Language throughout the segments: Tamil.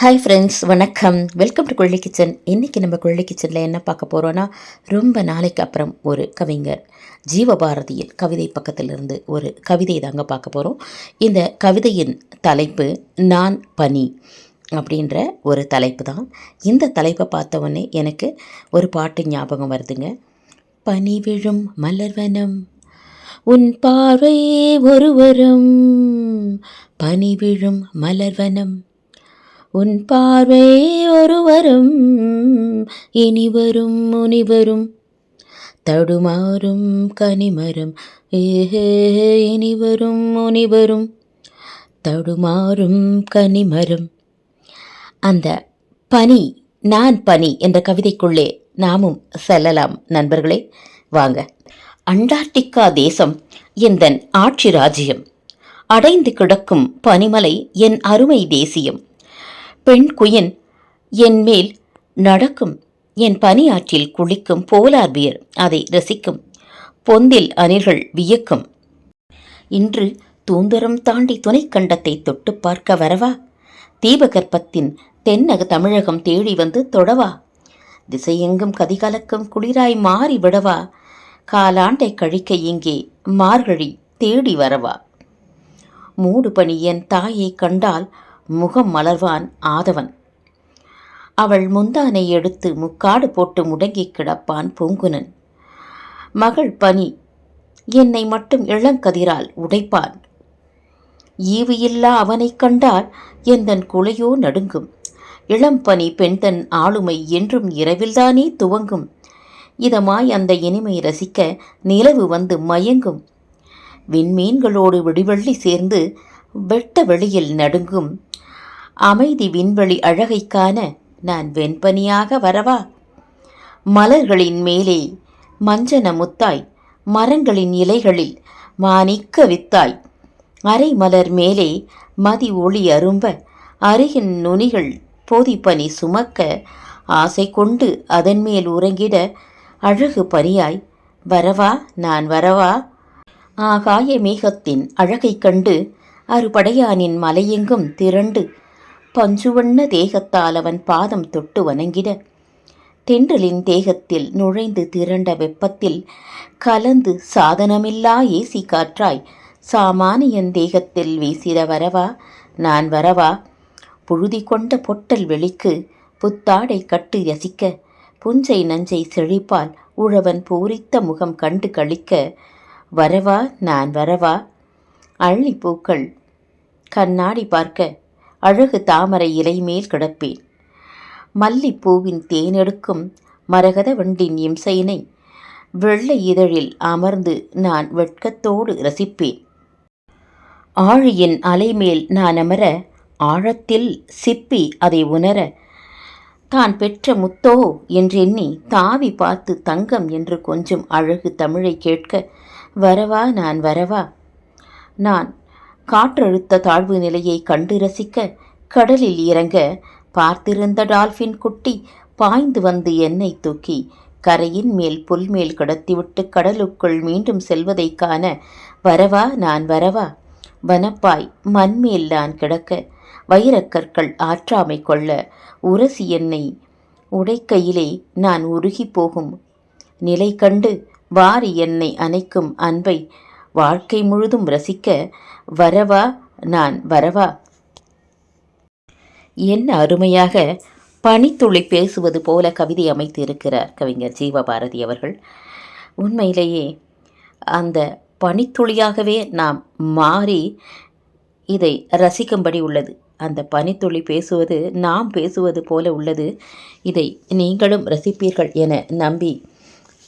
ஹாய் ஃப்ரெண்ட்ஸ் வணக்கம். வெல்கம் டு கொள்ளி கிச்சன் இன்றைக்கி நம்ம கொள்ளி கிச்சனில் என்ன பார்க்க போகிறோன்னா ரொம்ப நாளைக்கு அப்புறம் ஒரு கவிஞர் ஜீவபாரதியின் கவிதை பக்கத்திலிருந்து ஒரு கவிதை தாங்க பார்க்க போகிறோம் இந்த கவிதையின் தலைப்பு நான் பனி அப்படின்ற ஒரு தலைப்பு தான். இந்த தலைப்பை பார்த்த உடனே எனக்கு ஒரு பாட்டு ஞாபகம் வருதுங்க. பனி விழும் மலர்வனம் உன் பார்வை ஒருவரும். பனி விழும் மலர்வனம் உன் பார்வை ஒருவரும் இனிவரும் முனிவரும். தடுமாறும் கனிமரும் ஏஹே இனிவரும் முனிவரும். தடுமாறும் கனிமரும். அந்த பனி நான் பனி என்ற கவிதைக்குள்ளே நாமும் செல்லலாம் நண்பர்களே. வாங்க அண்டார்டிகா தேசம் எந்தன் ஆட்சி ராஜ்யம்? அடைந்து கிடக்கும் பனிமலை என் அருமை தேசியம். பெண் குயின் என் மேல் நடக்கும் என் பனியாற்றில் குளிக்கும் போலார் பியர் அதை ரசிக்கும். பொந்தில் அணில்கள் வியக்கும். இன்று தூந்தரம் தாண்டி துணைக்கண்டத்தை தொட்டு பார்க்க வரவா? தீபகற்பத்தின் தென்னக தமிழகம் தேடி வந்து தொடவா? திசையெங்கும் கதிகலக்கும் குளிராய் மாறி விடவா? காலாண்டை கழிக்க இங்கே மார்கழி தேடி வரவா? மூடுபனி என் தாயை கண்டால் முகம் மலர்வான் ஆதவன். அவள் முந்தானை எடுத்து முக்காடு போட்டு முடங்கி கிடப்பான் பூங்குனன். மகள் பனி என்னை மட்டும் இளங்கதிரால் உடைப்பான். ஈவு இல்லா அவனைக் கண்டால் எந்தன் குலையோ நடுங்கும். இளம்பனி பெண்தன் ஆளுமை என்றும் இரவில்தானே துவங்கும். இதமாய் அந்த இனிமை ரசிக்க நிலவு வந்து மயங்கும். விண்மீன்களோடு விடிவெள்ளி சேர்ந்து வெட்ட வெளியில் நடுங்கும். அமைதி விண்வெளி அழகைக்கான நான் வெண்பனியாக வரவா? மலர்களின் மேலே மஞ்சன முத்தாய் மரங்களின் இலைகளில் மாணிக்க வித்தாய். அரை மலர் மேலே மதி ஒளி அரும்ப அருகின் நுனிகள் போதிப்பனி சுமக்க ஆசை கொண்டு அதன் மேல் உறங்கிட அழகு பனியாய் வரவா நான் வரவா? ஆகாய மேகத்தின் அழகைக் கண்டு அறுபடையானின் மலையெங்கும் திரண்டு பஞ்சுவண்ண தேகத்தால் அவன் பாதம் தொட்டு வணங்கிட. தென்றலின் தேகத்தில் நுழைந்து திரண்ட வெப்பத்தில் கலந்து சாதனமில்லா ஏசி காற்றாய் சாமானியன் தேகத்தில் வீசிட வரவா? நான் வரவா? புழுதி கொண்ட பொட்டல் வெளிக்கு புத்தாடை கட்டு ரசிக்க புஞ்சை நஞ்சை செழிப்பால் உழவன் பூரித்த முகம் கண்டு கழிக்க வரவா? நான் வரவா? அள்ளிப்பூக்கள் கண்ணாடி பார்க்க அழகு தாமரை இலை மேல் கிடப்பேன். மல்லிப்பூவின் தேனெடுக்கும் மரகத வண்டின் இம்சையினை வெள்ளை இதழில் அமர்ந்து நான் வெட்கத்தோடு ரசிப்பேன். ஆழியின் அலைமேல் நான் அமர ஆழத்தில் சிப்பி அதை உணர தான் பெற்ற முத்தோ என்றெண்ணி தாவி பார்த்து தங்கம் என்று கொஞ்சம் அழகு தமிழை கேட்க வரவா நான் வரவா? நான் காற்றழுத்த தாழ்வு நிலையை கண்டு ரசிக்க கடலில் இறங்க பார்த்திருந்த டால்பின் குட்டி பாய்ந்து வந்து என்னை தூக்கி கரையின் மேல் புல்மேல் கடத்திவிட்டு கடலுக்குள் மீண்டும் செல்வதைக் காண வரவா நான் வரவா? வனப்பாய் மண்மேல் நான் கிடக்க வைரக்கற்கள் ஆற்றாமை கொள்ள உரசி என்னை உடைக்கையிலே நான் உருகி போகும் நிலை கண்டு வாரி என்னை அணைக்கும் அன்பை வாழ்க்கை முழுதும் ரசிக்க வரவா நான் வரவா? என்ன அருமையாக பனித்துளி பேசுவது போல கவிதை அமைத்து இருக்கிறார் கவிஞர் ஜீவபாரதி அவர்கள். உண்மையிலேயே அந்த பனித்துளியாகவே நாம் மாறி இதை ரசிக்கும்படி உள்ளது. அந்த பனித்துளி பேசுவது நாம் பேசுவது போல உள்ளது. இதை நீங்களும் ரசிப்பீர்கள் என நம்பி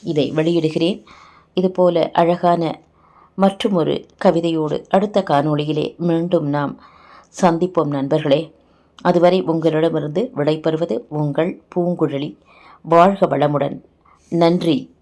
இதை வெளியிடுகிறேன். இதுபோல அழகான மற்றும் ஒரு கவிதையோடு அடுத்த காணொளியிலே மீண்டும் நாம் சந்திப்போம் நண்பர்களே. அதுவரை உங்களிடமிருந்து விடைபெறுவது உங்கள் பூங்குழலி. வாழ்க வளமுடன். நன்றி.